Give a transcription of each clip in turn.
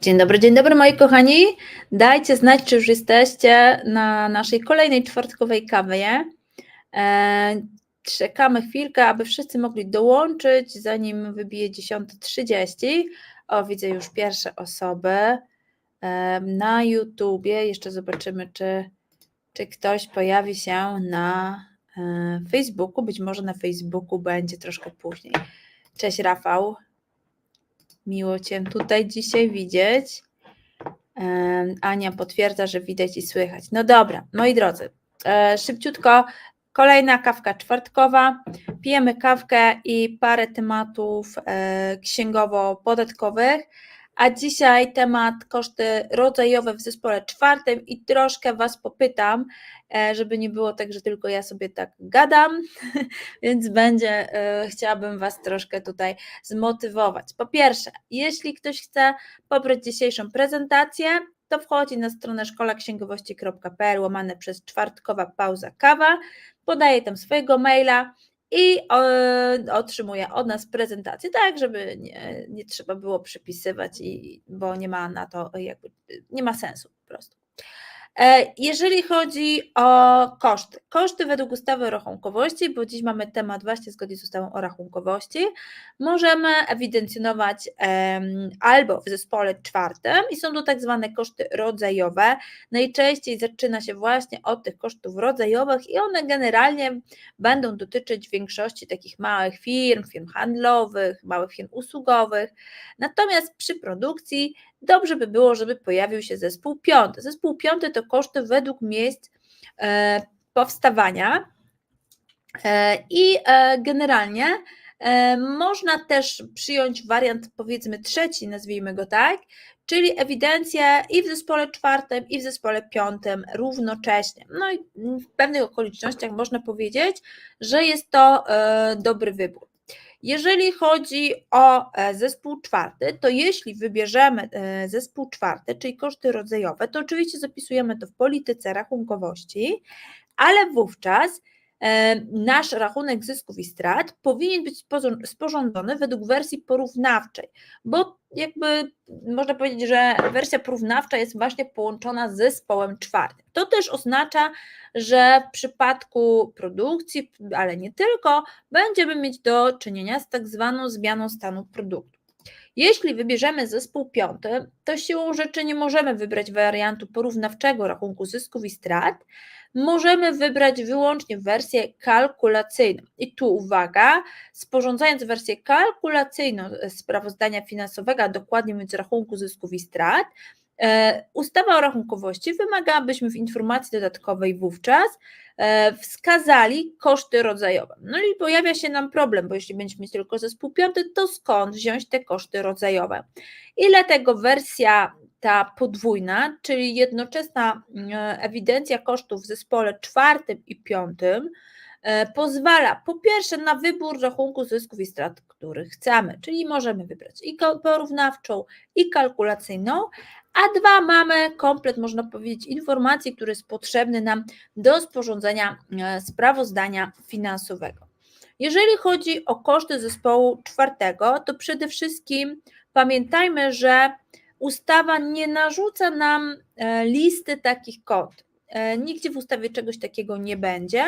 Dzień dobry, dzień dobry moi kochani. Dajcie znać, czy już jesteście na naszej kolejnej czwartkowej kawie. E, czekamy chwilkę, aby wszyscy mogli dołączyć, zanim wybije 10.30. O, widzę już pierwsze osoby e, na YouTubie. Jeszcze zobaczymy, czy, czy ktoś pojawi się na e, Facebooku. Być może na Facebooku będzie troszkę później. Cześć Rafał. Miło Cię tutaj dzisiaj widzieć. Ania potwierdza, że widać i słychać. No dobra, moi drodzy, e, szybciutko kolejna kawka czwartkowa. Pijemy kawkę i parę tematów e, księgowo-podatkowych. A dzisiaj temat koszty rodzajowe w zespole czwartym i troszkę Was popytam, e, żeby nie było tak, że tylko ja sobie tak gadam, więc będzie, e, chciałabym Was troszkę tutaj zmotywować. Po pierwsze, jeśli ktoś chce pobrać dzisiejszą prezentację, to wchodzi na stronę szkolaksięgowości.pl łamane przez czwartkowa pauza kawa, podaje tam swojego maila i e, otrzymuje od nas prezentację, tak żeby nie, nie trzeba było przypisywać, i, bo nie ma na to jakby, nie ma sensu po prostu. E, Jeżeli chodzi o koszty, koszty według ustawy o rachunkowości, bo dziś mamy temat właśnie zgodnie z ustawą o rachunkowości, możemy ewidencjonować albo w zespole czwartym i są to tak zwane koszty rodzajowe. Najczęściej zaczyna się właśnie od tych kosztów rodzajowych i one generalnie będą dotyczyć większości takich małych firm, firm handlowych, małych firm usługowych. Natomiast przy produkcji dobrze by było, żeby pojawił się zespół piąty. Zespół piąty to koszty według miejsc e, powstawania e, i e, generalnie można też przyjąć wariant powiedzmy trzeci, nazwijmy go tak, czyli ewidencję i w zespole czwartym, i w zespole piątym równocześnie. No i w pewnych okolicznościach można powiedzieć, że jest to dobry wybór. Jeżeli chodzi o e, zespół czwarty, to jeśli wybierzemy e, zespół czwarty, czyli koszty rodzajowe, to oczywiście zapisujemy to w polityce rachunkowości, ale wówczas nasz rachunek zysków i strat powinien być sporząd- sporządzony według wersji porównawczej, bo jakby można powiedzieć, że wersja porównawcza jest właśnie połączona z zespołem czwartym. To też oznacza, że w przypadku produkcji, ale nie tylko, będziemy mieć do czynienia z tak zwaną zmianą stanu produktu. Jeśli wybierzemy zespół piąty, to siłą rzeczy nie możemy wybrać wariantu porównawczego rachunku zysków i strat, możemy wybrać wyłącznie wersję kalkulacyjną. I tu uwaga, sporządzając wersję kalkulacyjną sprawozdania finansowego, a dokładnie mówiąc rachunku zysków i strat, e, ustawa o rachunkowości wymaga, abyśmy w informacji dodatkowej wówczas e, wskazali koszty rodzajowe. No i pojawia się nam problem, bo jeśli będziemy mieć tylko zespół piąty, to skąd wziąć te koszty rodzajowe? I dlatego wersja ta podwójna, czyli jednoczesna e, ewidencja kosztów w zespole czwartym i piątym, e, pozwala po pierwsze na wybór rachunku zysków i strat, który chcemy, czyli możemy wybrać i porównawczą, i kalkulacyjną, a dwa mamy komplet, można powiedzieć, informacji, który jest potrzebny nam do sporządzenia e, sprawozdania finansowego. Jeżeli chodzi o koszty zespołu czwartego, to przede wszystkim pamiętajmy, że ustawa nie narzuca nam e, listy takich kont. E, Nigdzie w ustawie czegoś takiego nie będzie.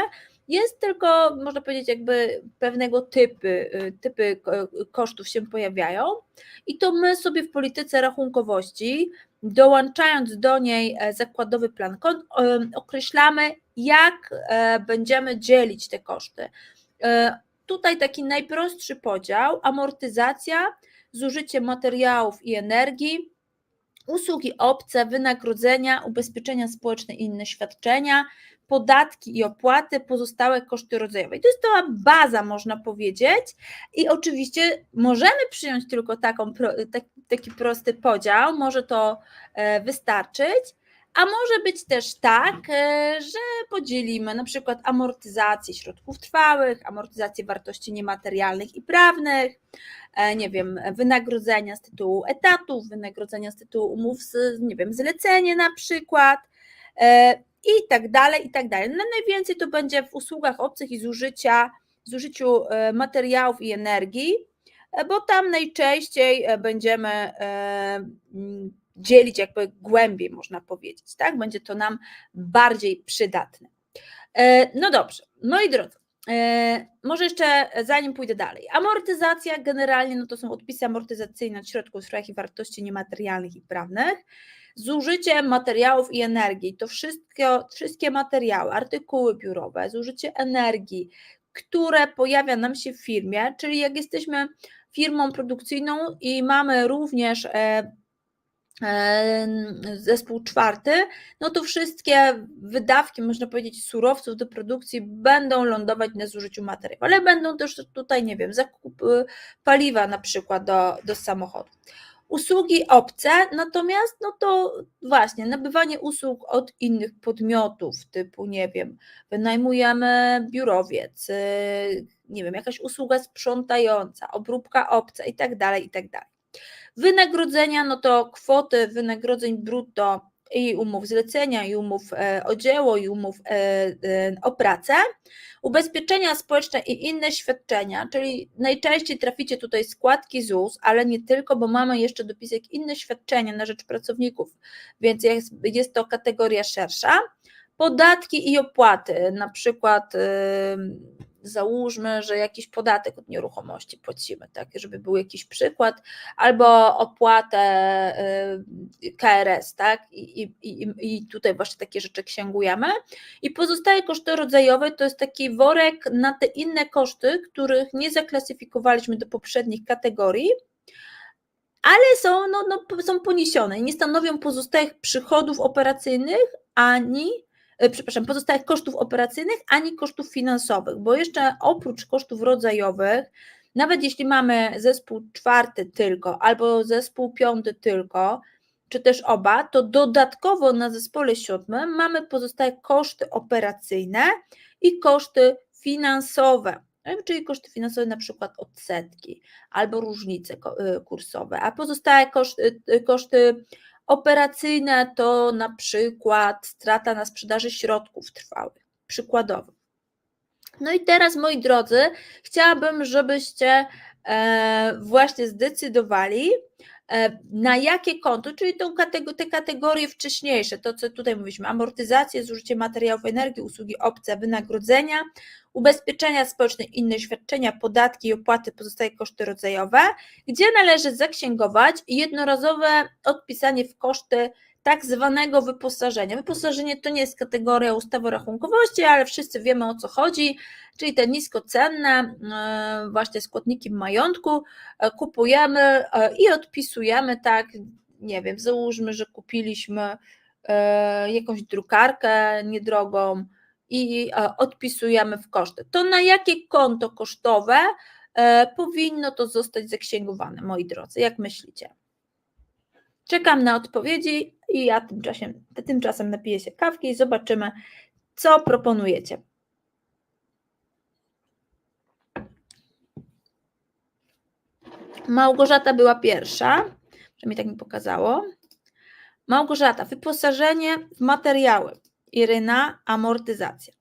Jest tylko, można powiedzieć, jakby pewnego typy, y, typy ko- kosztów się pojawiają, i to my sobie w polityce rachunkowości, dołączając do niej e, zakładowy plan kont, określamy, jak e, będziemy dzielić te koszty. E, Tutaj taki najprostszy podział: amortyzacja, zużycie materiałów i energii, usługi obce, wynagrodzenia, ubezpieczenia społeczne i inne świadczenia, podatki i opłaty, pozostałe koszty rodzajowe. I to jest ta baza, można powiedzieć. I oczywiście możemy przyjąć tylko taką, tak, taki prosty podział, może to e, wystarczyć. A może być też tak, e, że podzielimy na przykład amortyzację środków trwałych, amortyzację wartości niematerialnych i prawnych, nie wiem, wynagrodzenia z tytułu etatów, wynagrodzenia z tytułu umów z, nie wiem, zlecenie na przykład e, i tak dalej, i tak dalej. No najwięcej to będzie w usługach obcych i zużycia, zużyciu e, materiałów i energii. e, bo tam najczęściej e, będziemy e, mm, dzielić jakby głębiej, można powiedzieć, tak? Będzie to nam bardziej przydatne. No dobrze, moi drodzy, może jeszcze zanim pójdę dalej. Amortyzacja generalnie no to są odpisy amortyzacyjne od środków spraw i wartości niematerialnych i prawnych. Zużycie materiałów i energii, to wszystkie, wszystkie materiały, artykuły biurowe, zużycie energii, które pojawia nam się w firmie, czyli jak jesteśmy firmą produkcyjną i mamy również e, e, zespół czwarty, no to wszystkie wydawki, można powiedzieć, surowców do produkcji będą lądować na zużyciu materiałów, ale będą też tutaj, nie wiem, zakup y, paliwa na przykład do, do samochodu. Usługi obce, natomiast no to właśnie nabywanie usług od innych podmiotów, typu nie wiem, wynajmujemy biurowiec, y, nie wiem, jakaś usługa sprzątająca, obróbka obca i tak dalej, i tak dalej. Wynagrodzenia, no to kwoty wynagrodzeń brutto i umów zlecenia, i umów e, o dzieło, i umów e, e, o pracę. Ubezpieczenia społeczne i inne świadczenia, czyli najczęściej traficie tutaj składki ZUS, ale nie tylko, bo mamy jeszcze dopisek inne świadczenia na rzecz pracowników, więc jest, jest to kategoria szersza. Podatki i opłaty, na przykład załóżmy, że jakiś podatek od nieruchomości płacimy, tak, żeby był jakiś przykład, albo opłatę y, KRS, tak, i, i, i tutaj właśnie takie rzeczy księgujemy. I pozostałe koszty rodzajowe to jest taki worek na te inne koszty, których nie zaklasyfikowaliśmy do poprzednich kategorii, ale są, no, no, są poniesione nie stanowią pozostałych przychodów operacyjnych ani przepraszam, pozostałych kosztów operacyjnych, ani kosztów finansowych, bo jeszcze oprócz kosztów rodzajowych, nawet jeśli mamy zespół czwarty tylko albo zespół piąty tylko, czy też oba, to dodatkowo na zespole siódmym mamy pozostałe koszty operacyjne i koszty finansowe, czyli koszty finansowe na przykład odsetki albo różnice e, kursowe, a pozostałe koszty, e, koszty Operacyjne to na przykład strata na sprzedaży środków trwałych, przykładowo. No i teraz, moi drodzy, chciałabym, żebyście e, właśnie zdecydowali, na jakie konto, czyli tą kategor te kategorie wcześniejsze, to co tutaj mówiliśmy, amortyzację, zużycie materiałów energii, usługi obce, wynagrodzenia, ubezpieczenia społeczne, inne świadczenia, podatki i opłaty, pozostałe koszty rodzajowe, gdzie należy zaksięgować? Jednorazowe odpisanie w koszty tak zwanego wyposażenia. Wyposażenie to nie jest kategoria ustawy o rachunkowości, ale wszyscy wiemy o co chodzi, czyli te niskocenne e, właśnie składniki majątku e, kupujemy e, i odpisujemy tak, nie wiem, załóżmy, że kupiliśmy jakąś drukarkę niedrogą, i odpisujemy w koszty. To na jakie konto kosztowe powinno to zostać zaksięgowane, moi drodzy? Jak myślicie? Czekam na odpowiedzi i ja tymczasem, tymczasem napiję się kawki i zobaczymy, co proponujecie. Małgorzata była pierwsza, mi tak mi pokazało. Małgorzata, wyposażenie w materiały. Iryna, amortyzacja.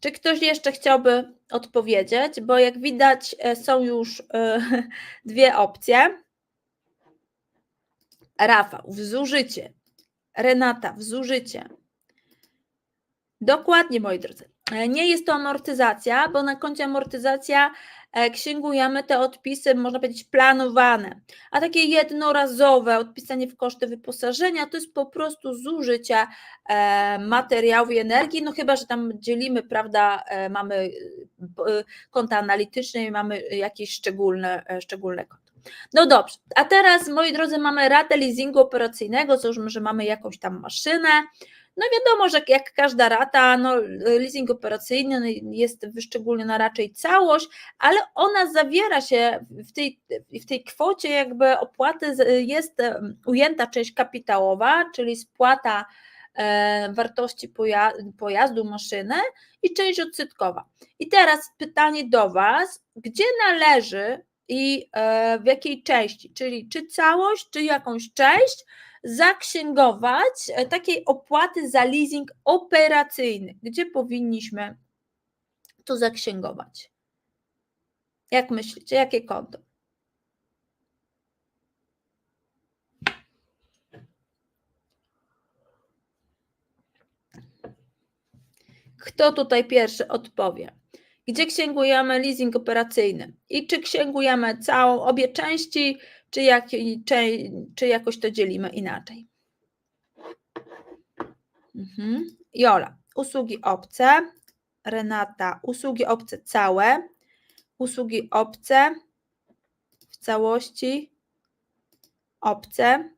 Czy ktoś jeszcze chciałby odpowiedzieć? Bo jak widać, e, są już e, dwie opcje. Rafał, wzużycie. Renata, wzużycie. Dokładnie, moi drodzy. E, nie jest to amortyzacja, bo na koncie amortyzacja E, księgujemy te odpisy, można powiedzieć, planowane. A takie jednorazowe odpisanie w koszty wyposażenia to jest po prostu zużycie materiałów i energii, no chyba, że tam dzielimy, prawda, e, mamy konta analityczne i mamy jakieś szczególne, szczególne konto. No dobrze, a teraz moi drodzy mamy ratę leasingu operacyjnego, załóżmy, że mamy jakąś tam maszynę, no wiadomo, że jak każda rata, no, leasing operacyjny jest wyszczególniona raczej całość, ale ona zawiera się w tej, w tej kwocie jakby opłaty jest ujęta część kapitałowa, czyli spłata e, wartości pojazdu, maszyny i część odsetkowa. I teraz pytanie do Was, gdzie należy i e, w jakiej części, czyli czy całość, czy jakąś część, zaksięgować e, takiej opłaty za leasing operacyjny, gdzie powinniśmy to zaksięgować. Jak myślicie, jakie konto? Kto tutaj pierwszy odpowie? Gdzie księgujemy leasing operacyjny? I czy księgujemy całą, obie części, czy, jak, czy, czy jakoś to dzielimy inaczej? Mhm. Jola, usługi obce. Renata, usługi obce całe. Usługi obce w całości. Obce.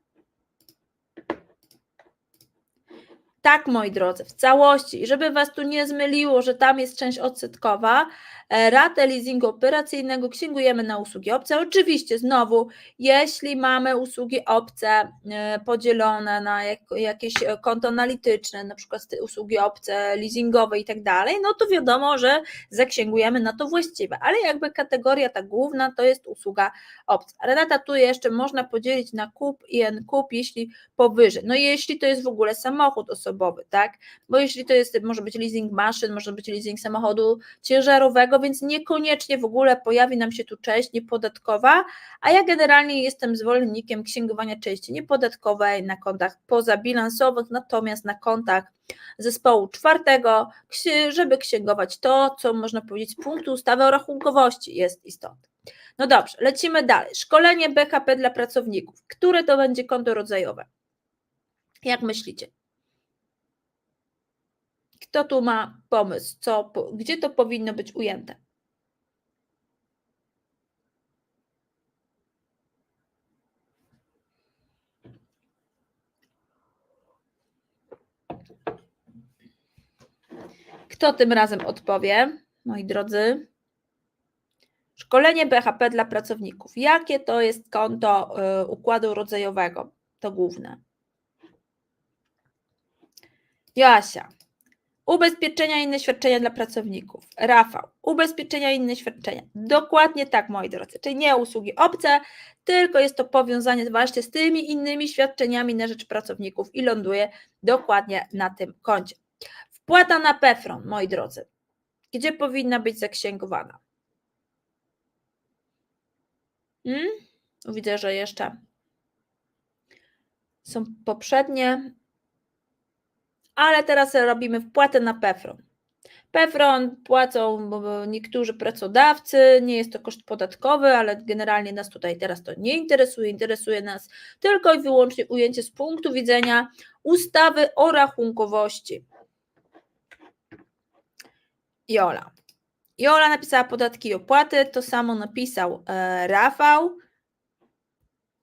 Tak, moi drodzy, w całości. I żeby Was tu nie zmyliło, że tam jest część odsetkowa, e, ratę leasingu operacyjnego księgujemy na usługi obce. Oczywiście, znowu, jeśli mamy usługi obce e, podzielone na jak, jakieś e, konto analityczne, na przykład usługi obce leasingowe i tak dalej, no to wiadomo, że zaksięgujemy na to właściwe, ale jakby kategoria ta główna to jest usługa obca. Renata, tu jeszcze można podzielić na kup i n-kup, jeśli powyżej. No jeśli to jest w ogóle samochód osobowy, tak? Bo jeśli to jest, może być leasing maszyn, może być leasing samochodu ciężarowego, więc niekoniecznie w ogóle pojawi nam się tu część niepodatkowa, a ja generalnie jestem zwolennikiem księgowania części niepodatkowej na kontach pozabilansowych, natomiast na kontach zespołu czwartego, żeby księgować to, co można powiedzieć z punktu ustawy o rachunkowości jest istotne. No dobrze, lecimy dalej. Szkolenie BHP dla pracowników. Które to będzie konto rodzajowe? Jak myślicie? Kto tu ma pomysł? Co, gdzie to powinno być ujęte? Kto tym razem odpowie, moi drodzy? Szkolenie BHP dla pracowników. Jakie to jest konto y, układu rodzajowego? To główne. Joasia. Ubezpieczenia i inne świadczenia dla pracowników. Rafał. Ubezpieczenia i inne świadczenia. Dokładnie tak, moi drodzy. Czyli nie usługi obce, tylko jest to powiązanie właśnie z tymi innymi świadczeniami na rzecz pracowników i ląduje dokładnie na tym koncie. Wpłata na PEFRON, moi drodzy. Gdzie powinna być zaksięgowana? Hmm? Widzę, że jeszcze są poprzednie ale teraz robimy wpłatę na PEFRON. PEFRON płacą niektórzy pracodawcy, nie jest to koszt podatkowy, ale generalnie nas tutaj teraz to nie interesuje. Interesuje nas tylko i wyłącznie ujęcie z punktu widzenia ustawy o rachunkowości. Jola. Jola napisała podatki i opłaty, to samo napisał e, Rafał.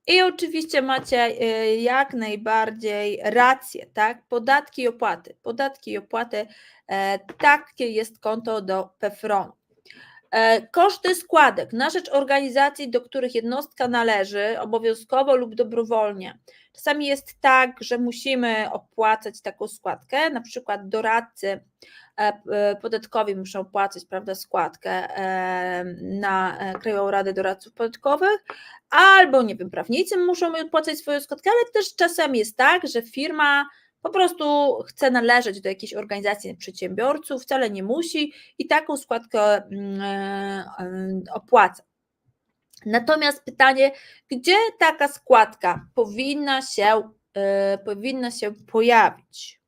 I oczywiście macie y, jak najbardziej rację, tak? Podatki i opłaty. Podatki i opłaty, e, takie jest konto do PFRON. E, koszty składek na rzecz organizacji, do których jednostka należy, obowiązkowo lub dobrowolnie. Czasami jest tak, że musimy opłacać taką składkę, na przykład doradcy podatkowi muszą opłacać prawda, składkę na Krajową Radę Doradców Podatkowych, albo nie wiem, prawnicy muszą opłacać swoją składkę, ale też czasem jest tak, że firma po prostu chce należeć do jakiejś organizacji przedsiębiorców, wcale nie musi i taką składkę mm, e, e, opłaca. Natomiast pytanie, gdzie taka składka powinna się, e, powinna się pojawić?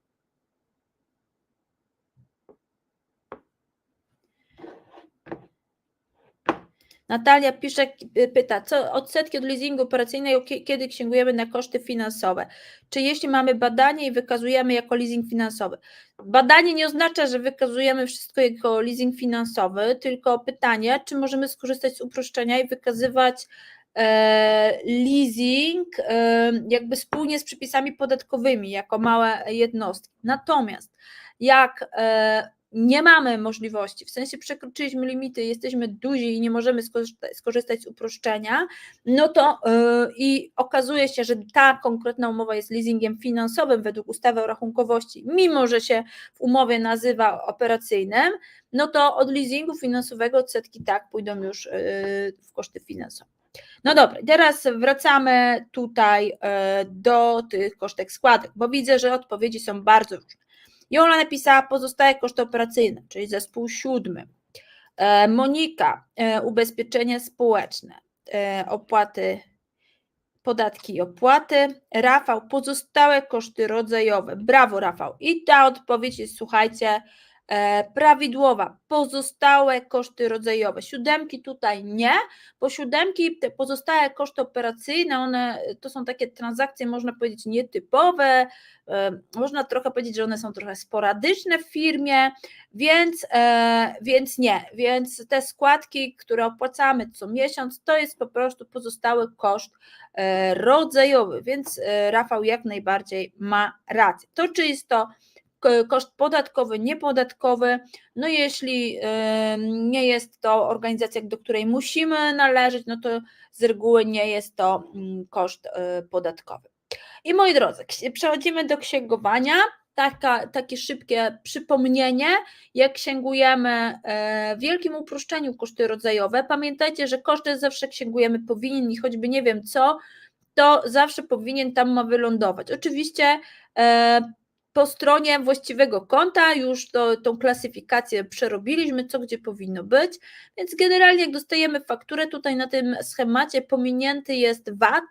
Natalia pisze, pyta, co odsetki od leasingu operacyjnego, kiedy księgujemy na koszty finansowe? Czy jeśli mamy badanie i wykazujemy jako leasing finansowy? Badanie nie oznacza, że wykazujemy wszystko jako leasing finansowy, tylko pytanie, czy możemy skorzystać z uproszczenia i wykazywać e, leasing e, jakby wspólnie z przepisami podatkowymi jako małe jednostki. Natomiast jak e, nie mamy możliwości, w sensie przekroczyliśmy limity, jesteśmy duzi i nie możemy skorzystać z uproszczenia, no to yy, i okazuje się, że ta konkretna umowa jest leasingiem finansowym według ustawy o rachunkowości, mimo że się w umowie nazywa operacyjnym, no to od leasingu finansowego odsetki tak pójdą już yy, w koszty finansowe. No dobra, teraz wracamy tutaj yy, do tych kosztek składek, bo widzę, że odpowiedzi są bardzo różne. Jola napisała pozostałe koszty operacyjne, czyli zespół siódmy. E, Monika, e, ubezpieczenie społeczne, e, opłaty, podatki i opłaty. Rafał, pozostałe koszty rodzajowe. Brawo, Rafał. I ta odpowiedź jest, słuchajcie, prawidłowa, pozostałe koszty rodzajowe. Siódemki tutaj nie, bo siódemki, te pozostałe koszty operacyjne, one to są takie transakcje, można powiedzieć, nietypowe, e, można trochę powiedzieć, że one są trochę sporadyczne w firmie, więc, e, więc nie, więc te składki, które opłacamy co miesiąc, to jest po prostu pozostały koszt e, rodzajowy, więc e, Rafał jak najbardziej ma rację. To czy jest to koszt podatkowy, niepodatkowy. No jeśli nie jest to organizacja, do której musimy należeć, no to z reguły nie jest to mm, koszt y, podatkowy. I moi drodzy, przechodzimy do księgowania. Taka, takie szybkie przypomnienie, jak księgujemy e, w wielkim uproszczeniu koszty rodzajowe. Pamiętajcie, że koszty zawsze księgujemy powinien i choćby nie wiem co, to zawsze powinien tam ma wylądować. Oczywiście e, po stronie właściwego konta już to, tą klasyfikację przerobiliśmy, co gdzie powinno być, więc generalnie jak dostajemy fakturę, tutaj na tym schemacie pominięty jest VAT,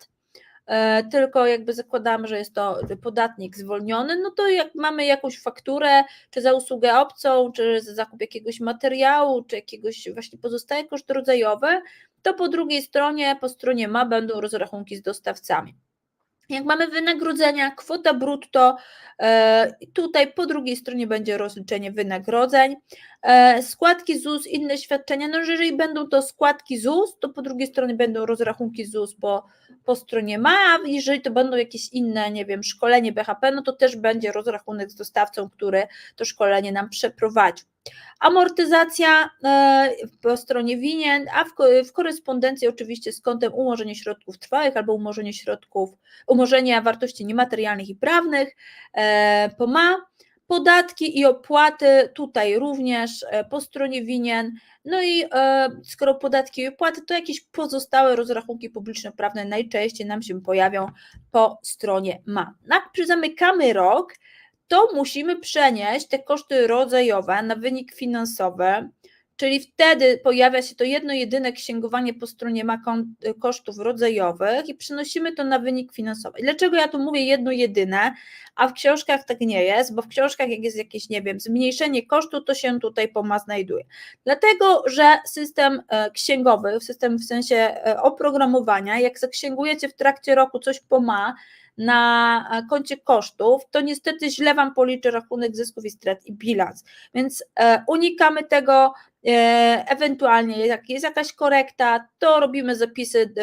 e, tylko jakby zakładamy, że jest to podatnik zwolniony, no to jak mamy jakąś fakturę, czy za usługę obcą, czy za zakup jakiegoś materiału, czy jakiegoś właśnie pozostałe koszty rodzajowe, to po drugiej stronie, po stronie ma będą rozrachunki z dostawcami. Jak mamy wynagrodzenia, kwota brutto, e, tutaj po drugiej stronie będzie rozliczenie wynagrodzeń, e, składki ZUS, inne świadczenia, no jeżeli będą to składki ZUS, to po drugiej stronie będą rozrachunki ZUS po, po stronie ma, a jeżeli to będą jakieś inne, nie wiem, szkolenie BHP, no to też będzie rozrachunek z dostawcą, który to szkolenie nam przeprowadził. Amortyzacja e, po stronie winien, a w, korespondencji oczywiście z kątem umorzenie środków trwałych albo umorzenie środków, umorzenia wartości niematerialnych i prawnych, e, POMA, podatki i opłaty tutaj również e, po stronie winien, no i skoro podatki i opłaty, to jakieś pozostałe rozrachunki publiczno-prawne najczęściej nam się pojawią po stronie MA. Zamykamy rok, to musimy przenieść te koszty rodzajowe na wynik finansowy, czyli wtedy pojawia się to jedno jedyne księgowanie po stronie ma kosztów rodzajowych i przenosimy to na wynik finansowy. Dlaczego ja tu mówię jedno jedyne, a w książkach tak nie jest, bo w książkach jak jest jakieś, nie wiem, zmniejszenie kosztu, to się tutaj POMA znajduje. Dlatego, że system e, księgowy, system w sensie e, oprogramowania, jak zaksięgujecie w trakcie roku coś POMA, na e, koncie kosztów, to niestety źle Wam policzy rachunek zysków i strat i bilans. Więc e, unikamy tego, ewentualnie, jak jest jakaś korekta, to robimy zapisy,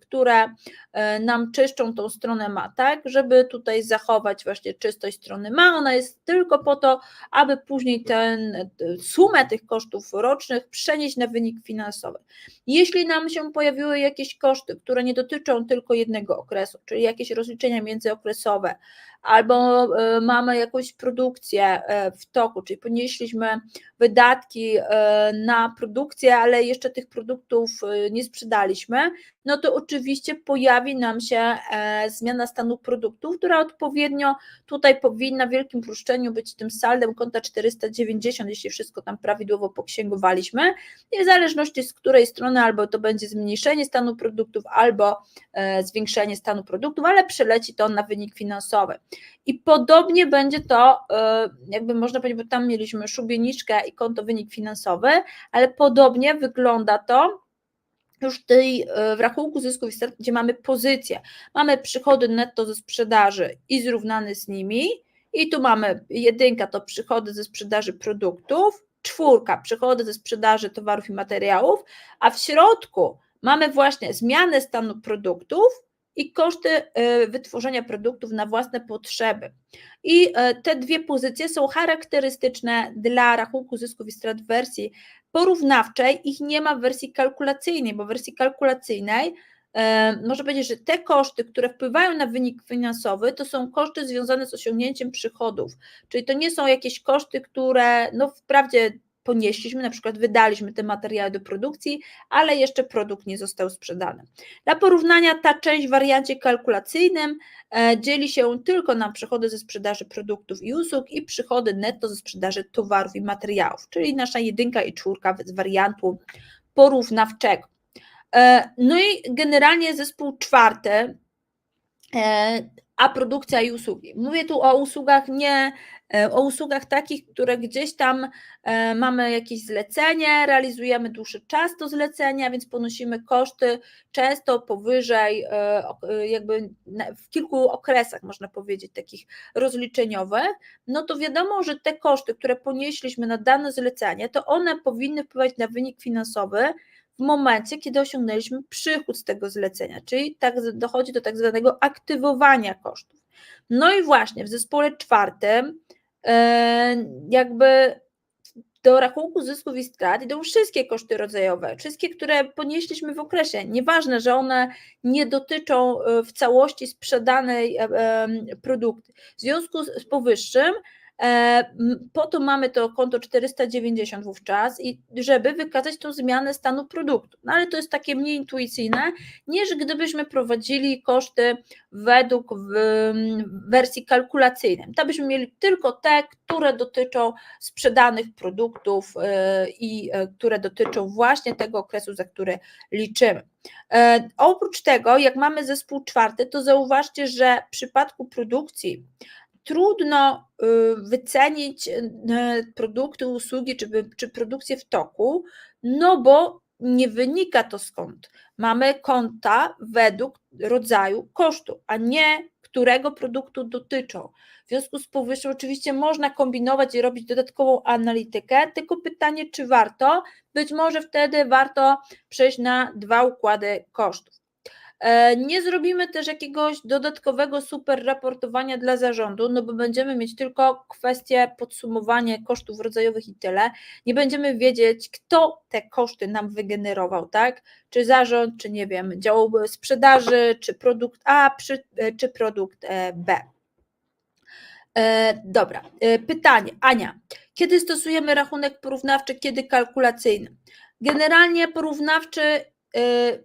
które e, nam czyszczą tą stronę ma, tak, żeby tutaj zachować właśnie czystość strony ma. Ona jest tylko po to, aby później ten sumę tych kosztów rocznych przenieść na wynik finansowy. Jeśli nam się pojawiły jakieś koszty, które nie dotyczą tylko jednego okresu, czyli jakieś rozliczenia międzyokresowe, albo e, mamy jakąś produkcję w toku, czyli ponieśliśmy wydatki na produkcję, ale jeszcze tych produktów nie sprzedaliśmy, no to oczywiście pojawi nam się e, zmiana stanu produktów, która odpowiednio tutaj powinna w wielkim pruszczeniu być tym saldem konta 490, jeśli wszystko tam prawidłowo poksięgowaliśmy, w zależności z której strony albo to będzie zmniejszenie stanu produktów, albo e, zwiększenie stanu produktów, ale przeleci to na wynik finansowy. I podobnie będzie to, e, jakby można powiedzieć, bo tam mieliśmy szubieniczkę i konto wynik finansowy, ale podobnie wygląda to już tej, e, w rachunku zysków i strat, gdzie mamy pozycję, mamy przychody netto ze sprzedaży i zrównane z nimi. I tu mamy jedynka to przychody ze sprzedaży produktów, czwórka przychody ze sprzedaży towarów i materiałów, a w środku mamy właśnie zmianę stanu produktów i koszty e, wytworzenia produktów na własne potrzeby. I e, te dwie pozycje są charakterystyczne dla rachunku zysków i strat w wersji porównawczej, ich nie ma w wersji kalkulacyjnej, bo w wersji kalkulacyjnej e, można powiedzieć, że te koszty, które wpływają na wynik finansowy, to są koszty związane z osiągnięciem przychodów, czyli to nie są jakieś koszty, które no wprawdzie ponieśliśmy, na przykład wydaliśmy te materiały do produkcji, ale jeszcze produkt nie został sprzedany. Dla porównania ta część w wariancie kalkulacyjnym e, dzieli się tylko na przychody ze sprzedaży produktów i usług i przychody netto ze sprzedaży towarów i materiałów, czyli nasza jedynka i czwórka z wariantu porównawczego. E, no i generalnie zespół czwarty e, a produkcja i usługi. Mówię tu o usługach nie, e, o usługach takich, które gdzieś tam e, mamy jakieś zlecenie, realizujemy dłuższy czas to zlecenia, więc ponosimy koszty często powyżej, e, jakby w kilku okresach, można powiedzieć, takich rozliczeniowych, no to wiadomo, że te koszty, które ponieśliśmy na dane zlecenie, to one powinny wpływać na wynik finansowy, w momencie, kiedy osiągnęliśmy przychód z tego zlecenia, czyli tak dochodzi do tak zwanego aktywowania kosztów. No i właśnie w zespole czwartym, e, jakby do rachunku zysków i strat idą wszystkie koszty rodzajowe, wszystkie, które ponieśliśmy w okresie. Nieważne, że one nie dotyczą e, w całości sprzedanej e, produktu. W związku z powyższym po to mamy to konto 490 wówczas, i żeby wykazać tą zmianę stanu produktu. No ale to jest takie mniej intuicyjne, niż gdybyśmy prowadzili koszty według wersji kalkulacyjnej. Tam byśmy mieli tylko te, które dotyczą sprzedanych produktów e, i e, które dotyczą właśnie tego okresu, za który liczymy. Oprócz tego, jak mamy zespół czwarty, to zauważcie, że w przypadku produkcji trudno y, wycenić y, produkty, usługi czy, czy produkcję w toku, no bo nie wynika to skąd. Mamy konta według rodzaju kosztu, a nie którego produktu dotyczą. W związku z powyższym oczywiście można kombinować i robić dodatkową analitykę, tylko pytanie, czy warto? Być może wtedy warto przejść na dwa układy kosztów. E, nie zrobimy też jakiegoś dodatkowego super raportowania dla zarządu, no bo będziemy mieć tylko kwestię podsumowania kosztów rodzajowych i tyle. Nie będziemy wiedzieć, kto te koszty nam wygenerował, tak? Czy zarząd, czy nie wiem, dział sprzedaży, czy produkt A, e, czy produkt e, B. Dobra, pytanie. Ania, kiedy stosujemy rachunek porównawczy, kiedy kalkulacyjny? Generalnie porównawczy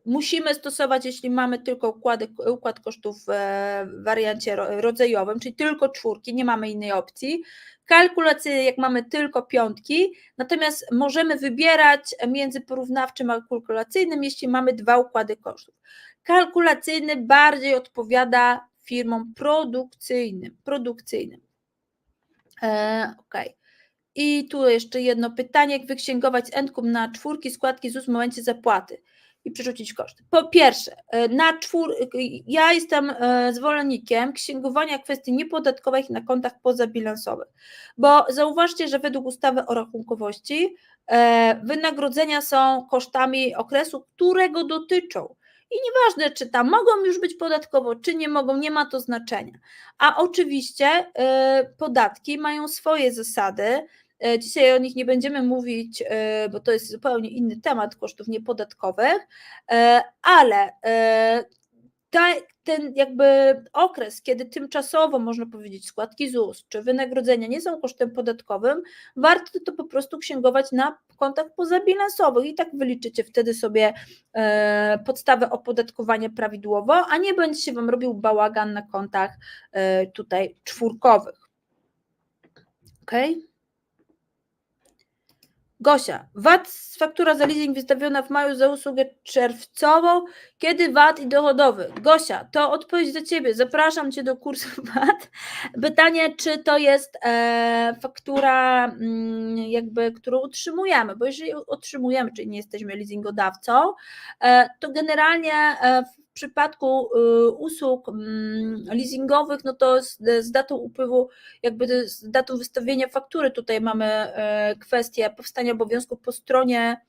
musimy stosować, jeśli mamy tylko układy, układ kosztów w wariancie rodzajowym, czyli tylko czwórki, nie mamy innej opcji. Kalkulacyjny, jak mamy tylko piątki, natomiast możemy wybierać między porównawczym a kalkulacyjnym, jeśli mamy dwa układy kosztów. Kalkulacyjny bardziej odpowiada firmom produkcyjnym. produkcyjnym. E. I tu jeszcze jedno pytanie, jak wyksięgować Encum na czwórki składki ZUS w momencie zapłaty i przerzucić koszty. Po pierwsze, e, na czwór, ja jestem e, zwolennikiem księgowania kwestii niepodatkowych na kontach pozabilansowych, bo zauważcie, że według ustawy o rachunkowości e, wynagrodzenia są kosztami okresu, którego dotyczą. I nieważne, czy tam mogą już być podatkowo, czy nie mogą, nie ma to znaczenia. A oczywiście podatki mają swoje zasady, dzisiaj o nich nie będziemy mówić, e, bo to jest zupełnie inny temat kosztów niepodatkowych, e, ale ta, ten jakby okres, kiedy tymczasowo można powiedzieć składki ZUS czy wynagrodzenia nie są kosztem podatkowym, warto to po prostu księgować na kontach pozabilansowych i tak wyliczycie wtedy sobie podstawę opodatkowania prawidłowo, a nie będzie się Wam robił bałagan na kontach tutaj czwórkowych. Okej? Okay? Gosia, VAT, faktura za leasing wystawiona w maju za usługę czerwcową. Kiedy VAT i dochodowy? Gosia, to odpowiedź do Ciebie. Zapraszam Cię do kursu VAT. Pytanie, czy to jest e, faktura, mm, jakby, którą utrzymujemy, bo jeżeli otrzymujemy, czyli nie jesteśmy leasingodawcą, e, to generalnie e, przypadku y, usług mm, leasingowych, no to z, datą upływu, jakby z datą wystawienia faktury, tutaj mamy e, kwestię powstania obowiązków po stronie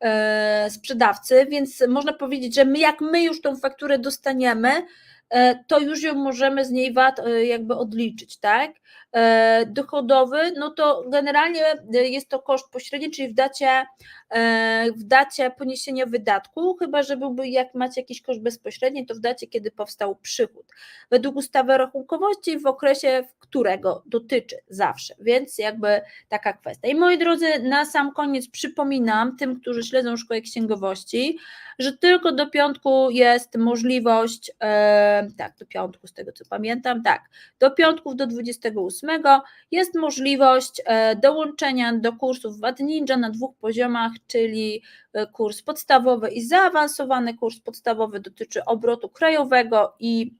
e, sprzedawcy, więc można powiedzieć, że my, jak my już tą fakturę dostaniemy, E, to już ją możemy z niej VAT jakby odliczyć, tak? E, dochodowy, no to generalnie jest to koszt pośredni, czyli w dacie, w dacie poniesienia wydatku, chyba że byłby, jak macie jakiś koszt bezpośredni, to w dacie, kiedy powstał przychód. Według ustawy rachunkowości w okresie, w którego dotyczy zawsze, więc jakby taka kwestia. I moi drodzy, na sam koniec przypominam tym, którzy śledzą szkołę księgowości, że tylko do piątku jest możliwość, e, tak, do piątku z tego co pamiętam, tak, do piątków do 28 jest możliwość e, dołączenia do kursów VAT Ninja na dwóch poziomach, czyli e, kurs podstawowy i zaawansowany kurs podstawowy dotyczy obrotu krajowego i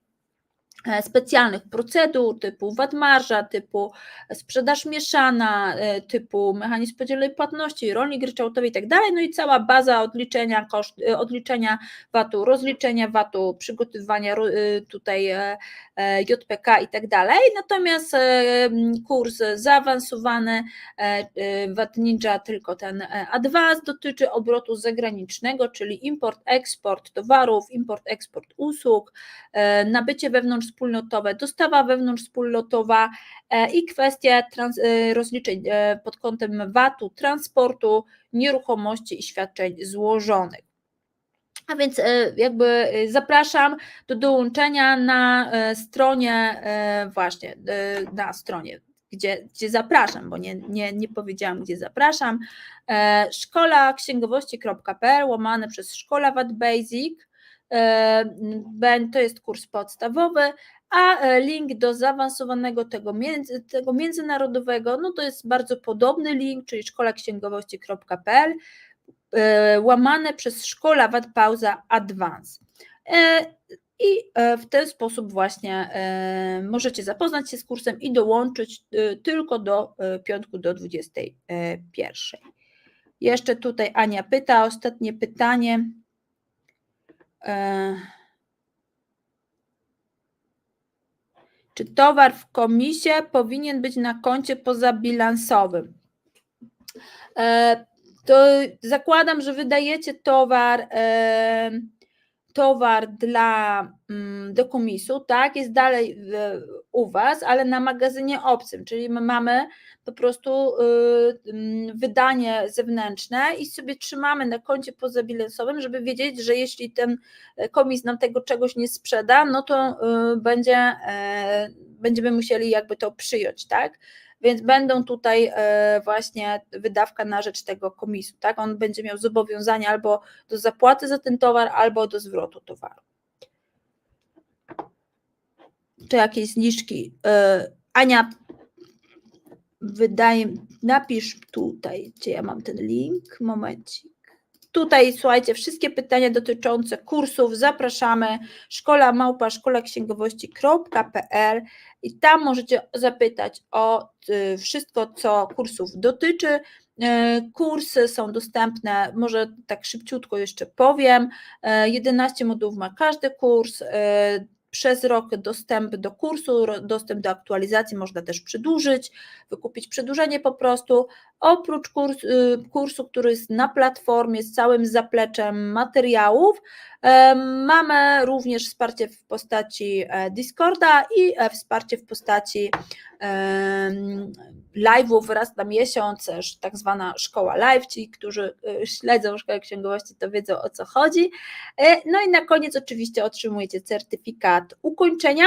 specjalnych procedur typu VAT marża, typu sprzedaż mieszana, e, typu mechanizm podzielonej płatności, rolnik ryczałtowy i tak dalej, no i cała baza odliczenia, koszt, e, odliczenia VAT-u, rozliczenia VAT-u, przygotowywania e, tutaj e, e, JPK i tak dalej, natomiast e, kurs zaawansowany e, e, VAT Ninja tylko ten e, Advance dotyczy obrotu zagranicznego, czyli import, eksport towarów, import, eksport usług, e, nabycie wewnątrzwspólnotowe, dostawa wewnątrzwspólnotowa e, i kwestie trans, e, rozliczeń e, pod kątem VAT-u, transportu, nieruchomości i świadczeń złożonych. A więc jakby zapraszam do dołączenia na stronie, właśnie na stronie, gdzie, gdzie zapraszam, bo nie, nie, nie powiedziałam, gdzie zapraszam. Szkola księgowości.pl łamane przez Szkola VAT Basic. E, To jest kurs podstawowy, a e, link do zaawansowanego tego, między, tego międzynarodowego, no to jest bardzo podobny link, czyli szkolaksięgowości.pl e, łamane przez szkola VAT pauza advance. I w ten sposób właśnie możecie zapoznać się z kursem i dołączyć tylko do piątku do 21. Jeszcze tutaj Ania pyta, ostatnie pytanie. E, Czy towar w komisie powinien być na koncie pozabilansowym? E, To zakładam, że wydajecie towar, e, towar dla, mm, do komisu, tak? Jest dalej u Was, ale na magazynie obcym, czyli my mamy po prostu y, mm, wydanie zewnętrzne i sobie trzymamy na koncie pozabilansowym, żeby wiedzieć, że jeśli ten e, komis nam tego czegoś nie sprzeda, no to y, będzie, e, będziemy musieli jakby to przyjąć, tak? Więc będą tutaj e, właśnie wydawka na rzecz tego komisu, tak? On będzie miał zobowiązanie albo do zapłaty za ten towar, albo do zwrotu towaru. Czy jakieś zniżki? E, Ania, wydaje, napisz tutaj, gdzie ja mam ten link, momencik. Tutaj słuchajcie, wszystkie pytania dotyczące kursów zapraszamy szkola małpa szkola księgowości.pl i tam możecie zapytać o y, wszystko, co kursów dotyczy. Y, Kursy są dostępne, może tak szybciutko jeszcze powiem. y, 11 modułów ma każdy kurs. Przez rok dostęp do kursu, dostęp do aktualizacji można też przedłużyć, wykupić przedłużenie po prostu. Oprócz kurs, y, kursu, który jest na platformie z całym zapleczem materiałów, mamy również wsparcie w postaci e, Discorda i e, wsparcie w postaci live'ów raz na miesiąc, e, tak zwana szkoła live, ci, którzy e, śledzą szkołę księgowości, to wiedzą o co chodzi. E, No i na koniec oczywiście otrzymujecie certyfikat ukończenia.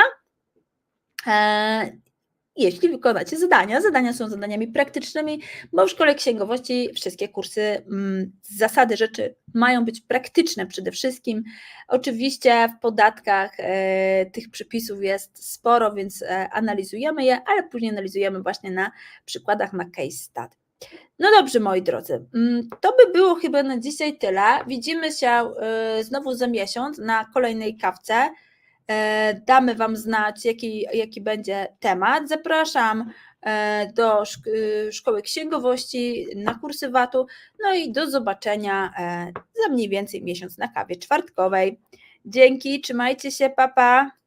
Jeśli wykonacie zadania. Zadania są zadaniami praktycznymi, bo w szkole księgowości wszystkie kursy mm, zasady rzeczy mają być praktyczne przede wszystkim. Oczywiście w podatkach e, tych przepisów jest sporo, więc e, analizujemy je, ale później analizujemy właśnie na przykładach na case study. No dobrze, moi drodzy, mm, to by było chyba na dzisiaj tyle. Widzimy się e, znowu za miesiąc na kolejnej kawce. E, Damy Wam znać, jaki, jaki będzie temat. Zapraszam e, do y, Szkoły Księgowości na kursy VAT-u. No i do zobaczenia e, za mniej więcej miesiąc na kawie czwartkowej. Dzięki, trzymajcie się, papa. Pa.